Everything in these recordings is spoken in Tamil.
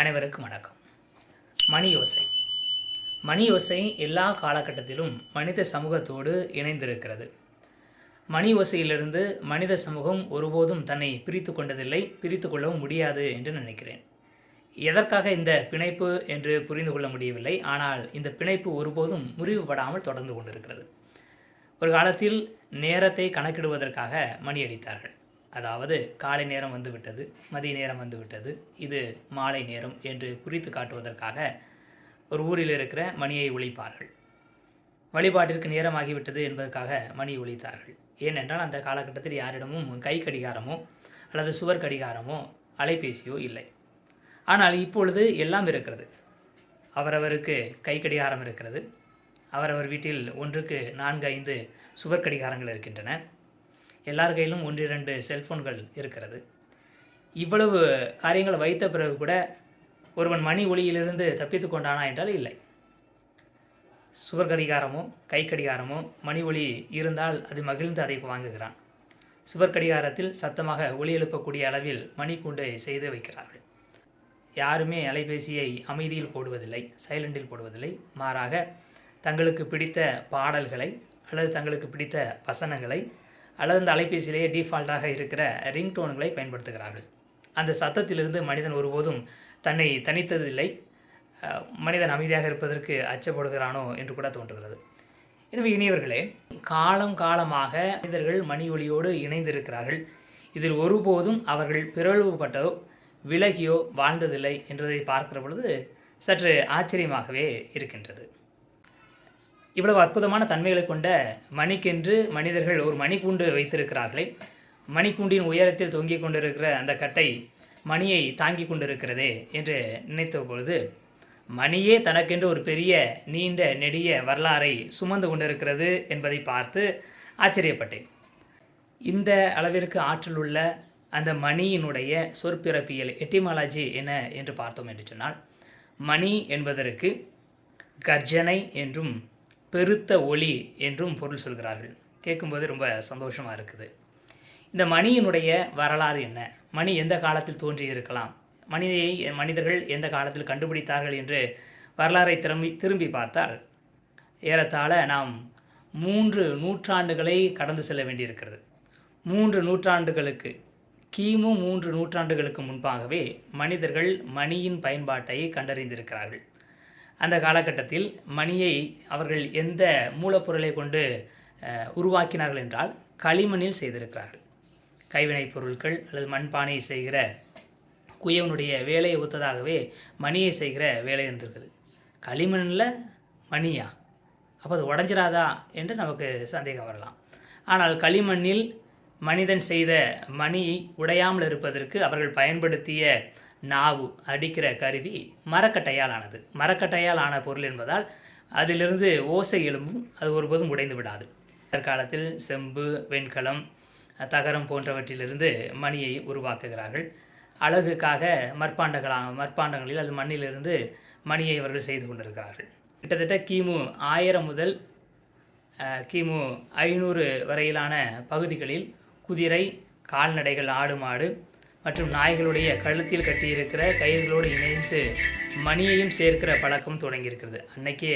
அனைவருக்கும் வணக்கம். மணி யோசை மணி யோசை எல்லா காலகட்டத்திலும் மனித சமூகத்தோடு இணைந்திருக்கிறது. மணி ஓசையிலிருந்து மனித சமூகம் ஒருபோதும் தன்னை பிரித்து கொண்டதில்லை பிரித்து கொள்ளவும் முடியாது என்று நினைக்கிறேன். எதற்காக இந்த பிணைப்பு என்று புரிந்து கொள்ள முடியவில்லை ஆனால் இந்த பிணைப்பு ஒருபோதும் முறிவுபடாமல் தொடர்ந்து கொண்டிருக்கிறது. ஒரு காலத்தில் நேரத்தை கணக்கிடுவதற்காக மணி அடித்தார்கள். அதாவது காலை நேரம் வந்துவிட்டது மதிய நேரம் வந்துவிட்டது இது மாலை நேரம் என்று குறித்து காட்டுவதற்காக ஒரு ஊரில் இருக்கிற மணியை ஒழிப்பார்கள். வழிபாட்டிற்கு நேரமாகிவிட்டது என்பதற்காக மணி ஒழித்தார்கள். ஏனென்றால் அந்த காலகட்டத்தில் யாரிடமும் கை கடிகாரமோ அல்லது சுவர் கடிகாரமோ அலைபேசியோ இல்லை. ஆனால் இப்பொழுது எல்லாம் இருக்கிறது. அவரவருக்கு கை கடிகாரம் இருக்கிறது. அவரவர் வீட்டில் ஒன்றுக்கு நான்கு ஐந்து சுவர் கடிகாரங்கள் இருக்கின்றன. எல்லார் கையிலும் ஒன்றிரண்டு செல்ஃபோன்கள் இருக்கிறது. இவ்வளவு காரியங்களை வைத்த பிறகு கூட ஒருவன் மணி ஒளியிலிருந்து தப்பித்து கொண்டானா என்றால் இல்லை. சுவர் கடிகாரமோ கை கடிகாரமோ மணி ஒளி இருந்தால் அது மகிழ்ந்து அதை வாங்குகிறான். சுவர் கடிகாரத்தில் சத்தமாக ஒளி எழுப்பக்கூடிய அளவில் மணிக்கூண்டை செய்து வைக்கிறார்கள். யாருமே அலைபேசியை அமைதியில் போடுவதில்லை சைலண்டில் போடுவதில்லை. மாறாக தங்களுக்கு பிடித்த பாடல்களை அல்லது தங்களுக்கு பிடித்த வசனங்களை அல்லது அந்த அலைபேசியிலேயே டிஃபால்ட்டாக இருக்கிற ரிங்டோன்களை பயன்படுத்துகிறார்கள். அந்த சத்தத்திலிருந்து மனிதன் ஒருபோதும் தன்னை தனித்ததில்லை. மனிதன் அமைதியாக இருப்பதற்கு அச்சப்படுகிறானோ என்று கூட தோன்றுகிறது. எனவே இனியவர்களே காலம் காலமாக மனிதர்கள் மணி ஒளியோடு இணைந்திருக்கிறார்கள். இதில் ஒருபோதும் அவர்கள் பிறழ்வுபட்டோ விலகியோ வாழ்ந்ததில்லை என்பதை பார்க்கிற பொழுது சற்று ஆச்சரியமாகவே இருக்கின்றது. இவ்வளவு அற்புதமான தன்மைகளை கொண்ட மணிக்கென்று மனிதர்கள் ஒரு மணிக்கூண்டு வைத்திருக்கிறார்களே. மணிக்கூண்டின் உயரத்தில் தொங்கிக் கொண்டிருக்கிற அந்த கட்டை மணியை தாங்கி கொண்டிருக்கிறதே என்று நினைத்த பொழுது மணியே தனக்கென்று ஒரு பெரிய நீண்ட நெடிய வரலாறை சுமந்து கொண்டிருக்கிறது என்பதை பார்த்து ஆச்சரியப்பட்டேன். இந்த அளவிற்கு ஆற்றல் உள்ள அந்த மணியினுடைய சொற்பிறப்பியல் எட்டிமாலஜி என்ன என்று பார்த்தோம் என்று சொன்னால் மணி என்பதற்கு கர்ஜனை என்றும் பெருத்த ஒளி என்றும் பொருள் சொல்கிறார்கள். கேட்கும்போது ரொம்ப சந்தோஷமாக இருக்குது. இந்த மணியினுடைய வரலாறு என்ன? மணி எந்த காலத்தில் தோன்றி இருக்கலாம் மனிதையை மனிதர்கள் எந்த காலத்தில் கண்டுபிடித்தார்கள் என்று வரலாறை திரும்பி திரும்பி பார்த்தால் ஏறத்தாழ நாம் மூன்று நூற்றாண்டுகளை கடந்து செல்ல வேண்டியிருக்கிறது. மூன்று நூற்றாண்டுகளுக்கு கிமு மூன்று நூற்றாண்டுகளுக்கு முன்பாகவே மனிதர்கள் மணியின் பயன்பாட்டை கண்டறிந்திருக்கிறார்கள். அந்த காலகட்டத்தில் மணியை அவர்கள் எந்த மூலப்பொருளை கொண்டு உருவாக்கினார்கள் என்றால் களிமண்ணில் செய்திருக்கிறார்கள். கைவினைப் பொருட்கள் அல்லது மண்பானை செய்கிற குயவனுடைய வேலையை ஒத்ததாகவே மணியை செய்கிற வேலை இருந்திருக்குது. களிமண்ணில் மணியா? அப்போ அது உடஞ்சிராதா? என்று நமக்கு சந்தேகம் வரலாம். ஆனால் களிமண்ணில் மனிதன் செய்த மணி உடையாமல் இருப்பதற்கு அவர்கள் பயன்படுத்திய நாவு அடிக்கிற கருவி மரக்கட்டையால் ஆனது மரக்கட்டையால் ஆன பொருள் என்பதால் அதிலிருந்து ஓசை எலும்பும் அது ஒருபோதும் உடைந்து விடாது. தற்காலத்தில் செம்பு வெண்கலம் தகரம் போன்றவற்றிலிருந்து மணியை உருவாக்குகிறார்கள். அழகுக்காக மற்பாண்டங்களாக மற்பாண்டங்களில் அது மண்ணிலிருந்து மணியை அவர்கள் செய்து கொண்டிருக்கிறார்கள். கிட்டத்தட்ட கிமு ஆயிரம் முதல் கிமு ஐநூறு வரையிலான பகுதிகளில் குதிரை கால்நடைகள் ஆடு மாடு மற்றும் நாய்களுடைய கழுத்தில் கட்டியிருக்கிற கயிறுகளோடு இணைந்து மணியையும் சேர்க்கிற பழக்கம் தொடங்கியிருக்கிறது. அன்னைக்கே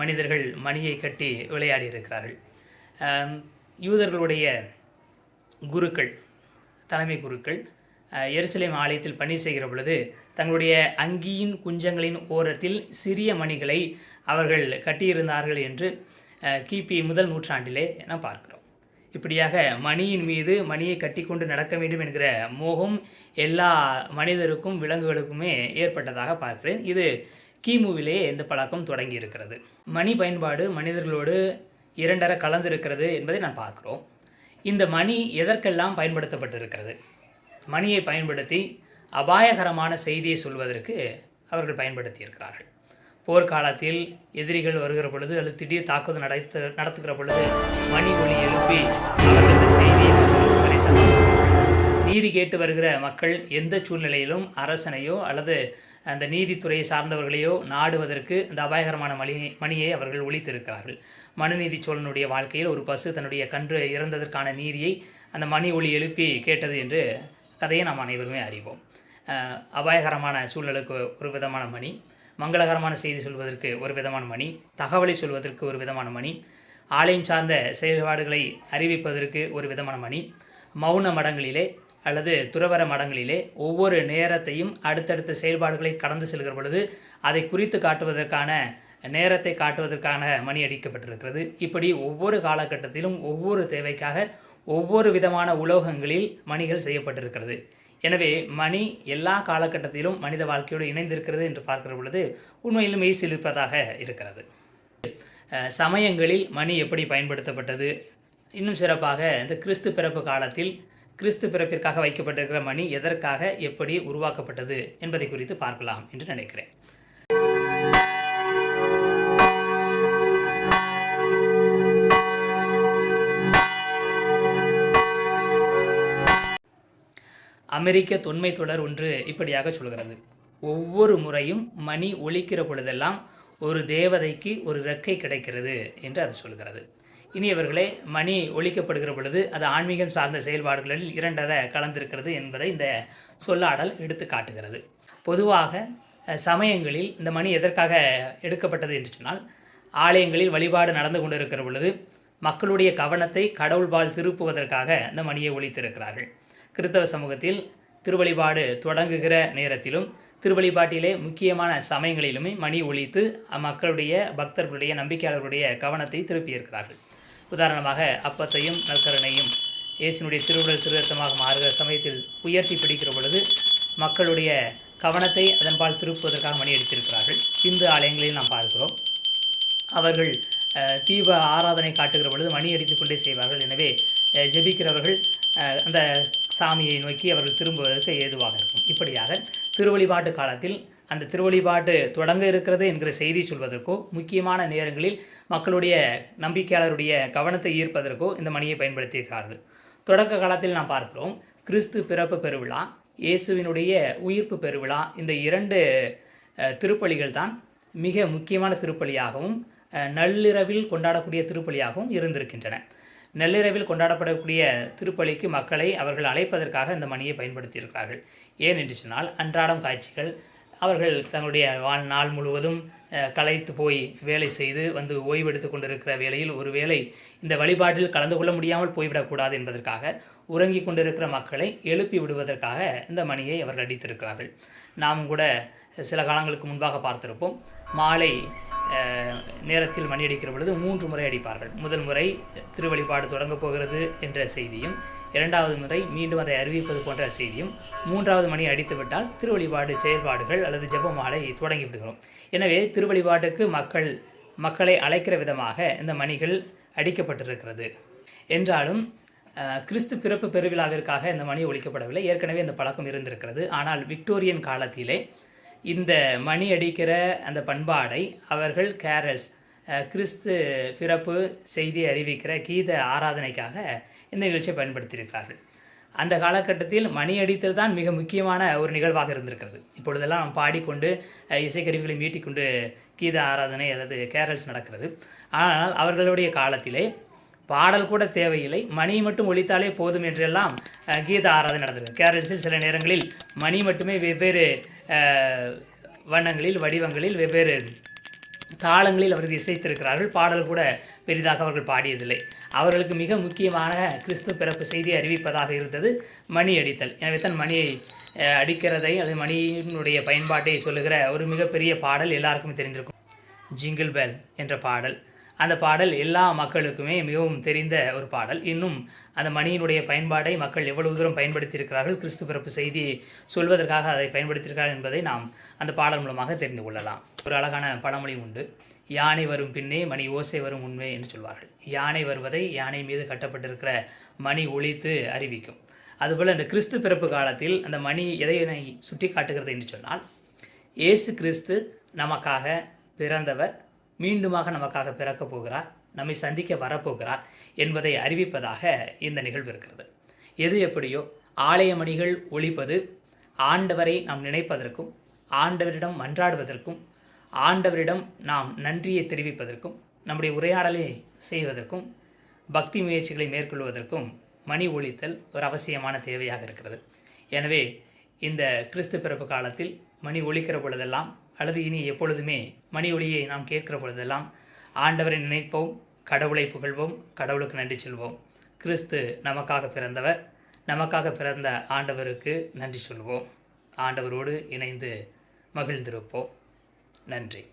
மனிதர்கள் மணியை கட்டி விளையாடி இருக்கிறார்கள் யூதர்களுடைய குருக்கள் தலைமை குருக்கள் எருசலேம் ஆலயத்தில் பணி செய்கிற பொழுது தங்களுடைய அங்கியின் குஞ்சங்களின் ஓரத்தில் சிறிய மணிகளை அவர்கள் கட்டியிருந்தார்கள் என்று கிபி முதல் நூற்றாண்டிலே நாம் பார்க்கிறோம். இப்படியாக மணியின் மீது மணியை கட்டிக்கொண்டு நடக்க வேண்டும் என்கிற மோகம் எல்லா மனிதருக்கும் விலங்குகளுக்குமே ஏற்பட்டதாக பார்க்கிறேன். இது கிமுவிலே இந்த பழக்கம் தொடங்கி இருக்கிறது மணி பயன்பாடு மனிதர்களோடு இரண்டர கலந்திருக்கிறது என்பதை நான் பார்க்குறோம். இந்த மணி எதற்கெல்லாம் பயன்படுத்தப்பட்டிருக்கிறது? மணியை பயன்படுத்தி அபாயகரமான செய்தியை சொல்வதற்கு அவர்கள் பயன்படுத்தியிருக்கிறார்கள். போர்க்காலத்தில் எதிரிகள் வருகிற பொழுது அல்லது திடீர் தாக்குதல் நடத்து நடத்துகிற பொழுது மணி ஒலி எழுப்பி அவர்களது செய்தியை நீதி கேட்டு வருகிற மக்கள் எந்த சூழ்நிலையிலும் அரசனையோ அல்லது அந்த நீதித்துறையை சார்ந்தவர்களையோ நாடுவதற்கு இந்த அபாயகரமான மணி மணியை அவர்கள் ஒழித்திருக்கிறார்கள். மனுநீதி சோழனுடைய வாழ்க்கையில் ஒரு பசு தன்னுடைய கன்று இறந்ததற்கான நீதியை அந்த மணி ஒளி எழுப்பி கேட்டது என்று கதையை நாம் அனைவருமே அறிவோம். அபாயகரமான சூழ்நிலைக்கு ஒரு விதமான மணி. மங்களகரமான செய்தி சொல்வதற்கு ஒரு விதமான மணி தகவலை சொல்வதற்கு ஒரு விதமான மணி ஆலயம் சார்ந்த செயல்பாடுகளை அறிவிப்பதற்கு ஒரு விதமான மணி மௌன மடங்களிலே அல்லது துறவர மடங்களிலே ஒவ்வொரு நேரத்தையும் அடுத்தடுத்த செயல்பாடுகளை கடந்து செல்கிற பொழுது அதை குறித்து காட்டுவதற்கான நேரத்தை காட்டுவதற்கான மணி அடிக்கப்பட்டிருக்கிறது. இப்படி ஒவ்வொரு காலகட்டத்திலும் ஒவ்வொரு தேவைக்காக ஒவ்வொரு விதமான உலோகங்களில் மணிகள் செய்யப்பட்டிருக்கிறது. எனவே மணி எல்லா காலகட்டத்திலும் மனித வாழ்க்கையோடு இணைந்திருக்கிறது என்று பார்க்கிற பொழுது உண்மையிலும் மெய் சிலிர்ப்பதாக இருக்கிறது. சமயங்களில் மணி எப்படி பயன்படுத்தப்பட்டது? இன்னும் சிறப்பாக இந்த கிறிஸ்து பிறப்பு காலத்தில் கிறிஸ்து பிறப்பிற்காக வைக்கப்பட்டிருக்கிற மணி எதற்காக எப்படி உருவாக்கப்பட்டது என்பதை குறித்து பார்க்கலாம் என்று நினைக்கிறேன். அமெரிக்க தொன்மை தொடர் ஒன்று இப்படியாக சொல்கிறது. ஒவ்வொரு முறையும் மணி ஒலிக்கிற பொழுதெல்லாம் ஒரு தேவதைக்கு ஒரு ரெக்கை கிடைக்கிறது என்று அது சொல்கிறது. இனியவர்களே மணி ஒழிக்கப்படுகிற பொழுது அது ஆன்மீகம் சார்ந்த செயல்பாடுகளில் இரண்டரை கலந்திருக்கிறது என்பதை இந்த சொல்லாடல் எடுத்து காட்டுகிறது. பொதுவாக சமயங்களில் இந்த மணி எதற்காக எடுக்கப்பட்டது என்று சொன்னால் ஆலயங்களில் வழிபாடு நடந்து கொண்டிருக்கிற பொழுது மக்களுடைய கவனத்தை கடவுள்பால் திருப்புவதற்காக இந்த மணியை ஒழித்திருக்கிறார்கள் கிறித்தவ சமூகத்தில் திருவழிபாடு தொடங்குகிற நேரத்திலும் திருவழிபாட்டிலே முக்கியமான சமயங்களிலுமே மணி ஒழித்து மக்களுடைய பக்தர்களுடைய நம்பிக்கையாளர்களுடைய கவனத்தை திருப்பியிருக்கிறார்கள். உதாரணமாக அப்பத்தையும் நற்கரணையும் இயேசுனுடைய திருவுடல் திருரத்தமாக மாறுகிற சமயத்தில் உயர்த்தி பிடிக்கிற பொழுது மக்களுடைய கவனத்தை அதன்பால் திருப்புவதற்காக மணி அடித்திருக்கிறார்கள். இந்து ஆலயங்களில் நாம் பார்க்கிறோம். அவர்கள் தீப ஆராதனை காட்டுகிற பொழுது மணி அடித்து கொண்டே செய்வார்கள். எனவே ஜெபிக்கிறவர்கள் அந்த சாமியை நோக்கி அவர்கள் திரும்புவதற்கு ஏதுவாக இருக்கும். இப்படியாக திருவழிபாட்டு காலத்தில் அந்த திருவழிபாட்டு தொடங்க இருக்கிறது என்கிற செய்தி சொல்வதற்கோ முக்கியமான நேரங்களில் மக்களுடைய நம்பிக்கையாளருடைய கவனத்தை ஈர்ப்பதற்கோ இந்த மணியை பயன்படுத்தியிருக்கிறார்கள். தொடக்க காலத்தில் நாம் பார்க்கிறோம் கிறிஸ்து பிறப்பு பெருவிழா இயேசுவினுடைய உயிர்ப்பு பெருவிழா இந்த இரண்டு திருப்பலிகள் தான் மிக முக்கியமான திருப்பலியாகவும் நள்ளிரவில் கொண்டாடக்கூடிய திருப்பலியாகவும் இருந்திருக்கின்றன. நள்ளிரவில் கொண்டாடப்படக்கூடிய திருப்பலிக்கு மக்களை அவர்கள் அழைப்பதற்காக இந்த மணியை பயன்படுத்தியிருக்கிறார்கள். ஏன் என்று சொன்னால் அன்றாடம் காட்சிகள் அவர்கள் தங்களுடைய வாழ்நாள் முழுவதும் களைத்து போய் வேலை செய்து வந்து ஓய்வெடுத்து கொண்டிருக்கிற வேளையில் ஒருவேளை இந்த வழிபாட்டில் கலந்து கொள்ள முடியாமல் போய்விடக்கூடாது என்பதற்காக உறங்கிக் கொண்டிருக்கிற மக்களை எழுப்பி விடுவதற்காக இந்த மணியை அவர்கள் அடித்திருக்கிறார்கள். நாம் கூட சில காலங்களுக்கு முன்பாக பார்த்திருப்போம். மாலை நேரத்தில் மணி அடிக்கிற பொழுது மூன்று முறை அடிப்பார்கள். முதல் முறை திருவழிபாடு தொடங்கப் போகிறது என்ற செய்தியும் இரண்டாவது முறை மீண்டும் அதை அறிவிப்பது போன்ற செய்தியும் மூன்றாவது மணி அடித்துவிட்டால் திருவழிபாடு செயல்பாடுகள் அல்லது ஜெபமாலை தொடங்கிவிடுகிறோம் எனவே திருவழிபாட்டுக்கு மக்கள் மக்களை அழைக்கிற விதமாக இந்த மணிகள் அடிக்கப்பட்டிருக்கிறது. என்றாலும் கிறிஸ்து பிறப்பு பெருவிழாவிற்காக இந்த மணி ஒழிக்கப்படவில்லை. ஏற்கனவே இந்த பழக்கம் இருந்திருக்கிறது. ஆனால் விக்டோரியன் காலத்திலே இந்த மணி அடிக்கிற அந்த பண்பாடை அவர்கள் கேரல்ஸ் கிறிஸ்து பிறப்பு செய்தி அறிவிக்கிற கீத ஆராதனைக்காக இந்த நிகழ்ச்சியை பயன்படுத்தியிருக்கிறார்கள். அந்த காலகட்டத்தில் மணி அடித்தல் தான் மிக முக்கியமான ஒரு நிகழ்வாக இருந்திருக்கிறது. இப்பொழுதெல்லாம் நாம் பாடிக்கொண்டு இசைக்கருவிகளை மீட்டிக்கொண்டு கீத ஆராதனை அல்லது கேரல்ஸ் நடக்கிறது. ஆனால் அவர்களுடைய காலத்திலே பாடல் கூட தேவையில்லை. மணி மட்டும் ஒழித்தாலே போதும் என்றெல்லாம் கீத ஆராதனை நடந்தது. கேரளத்தில் சில நேரங்களில் மணி மட்டுமே வெவ்வேறு வண்ணங்களில் வடிவங்களில் வெவ்வேறு தாளங்களில் அவர்கள் இசைத்திருக்கிறார்கள். பாடல் கூட பெரிதாக அவர்கள் பாடியதில்லை. அவர்களுக்கு மிக முக்கியமான கிறிஸ்து பிறப்பு செய்தியை அறிவிப்பதாக இருந்தது மணி அடித்தல். எனவே தான் மணியை அடிக்கிறதை அல்லது மணியினுடைய பயன்பாட்டை சொல்லுகிற ஒரு மிகப்பெரிய பாடல் எல்லாருக்குமே தெரிந்திருக்கும். ஜிங்கிள் பெல் என்ற பாடல். அந்த பாடல் எல்லா மக்களுக்குமே மிகவும் தெரிந்த ஒரு பாடல். இன்னும் அந்த மணியினுடைய பயன்பாடை மக்கள் எவ்வளவு தூரம் பயன்படுத்தியிருக்கிறார்கள் கிறிஸ்து பிறப்பு செய்தியை சொல்வதற்காக அதை பயன்படுத்தியிருக்கிறார்கள் என்பதை நாம் அந்த பாடல் மூலமாக தெரிந்து கொள்ளலாம். ஒரு அழகான பழமொழி உண்டு. யானை வரும் பின்னே மணி ஓசை வரும் உண்மை என்று சொல்வார்கள். யானை வருவதை யானை மீது கட்டப்பட்டிருக்கிற மணி ஒழித்து அறிவிக்கும். அதுபோல் அந்த கிறிஸ்து பிறப்பு காலத்தில் அந்த மணி எதையினை சுட்டி காட்டுகிறது என்று சொன்னால் இயேசு கிறிஸ்து நமக்காக பிறந்தவர் மீண்டுமாக நமக்காக பிறக்கப் போகிறார் நம்மை சந்திக்க வரப்போகிறார் என்பதை அறிவிப்பதாக இந்த நிகழ்வு இருக்கிறது. எது எப்படியோ ஆலய மணிகள் ஆண்டவரை நாம் நினைப்பதற்கும் ஆண்டவரிடம் மன்றாடுவதற்கும் ஆண்டவரிடம் நாம் நன்றியை தெரிவிப்பதற்கும் நம்முடைய உரையாடலை செய்வதற்கும் பக்தி முயற்சிகளை மேற்கொள்வதற்கும் மணி ஒழித்தல் ஒரு அவசியமான தேவையாக இருக்கிறது. எனவே இந்த கிறிஸ்து பிறப்பு காலத்தில் மணி ஒழிக்கிற பொழுதெல்லாம் அல்லது இனி எப்பொழுதுமே மணி ஒலியை நாம் கேட்கிற பொழுதெல்லாம் ஆண்டவரை நினைப்போம் கடவுளை புகழ்வோம் கடவுளுக்கு நன்றி சொல்வோம். கிறிஸ்து நமக்காக பிறந்தவர் நமக்காக பிறந்த ஆண்டவருக்கு நன்றி சொல்வோம். ஆண்டவரோடு இணைந்து மகிழ்ந்திருப்போம். நன்றி.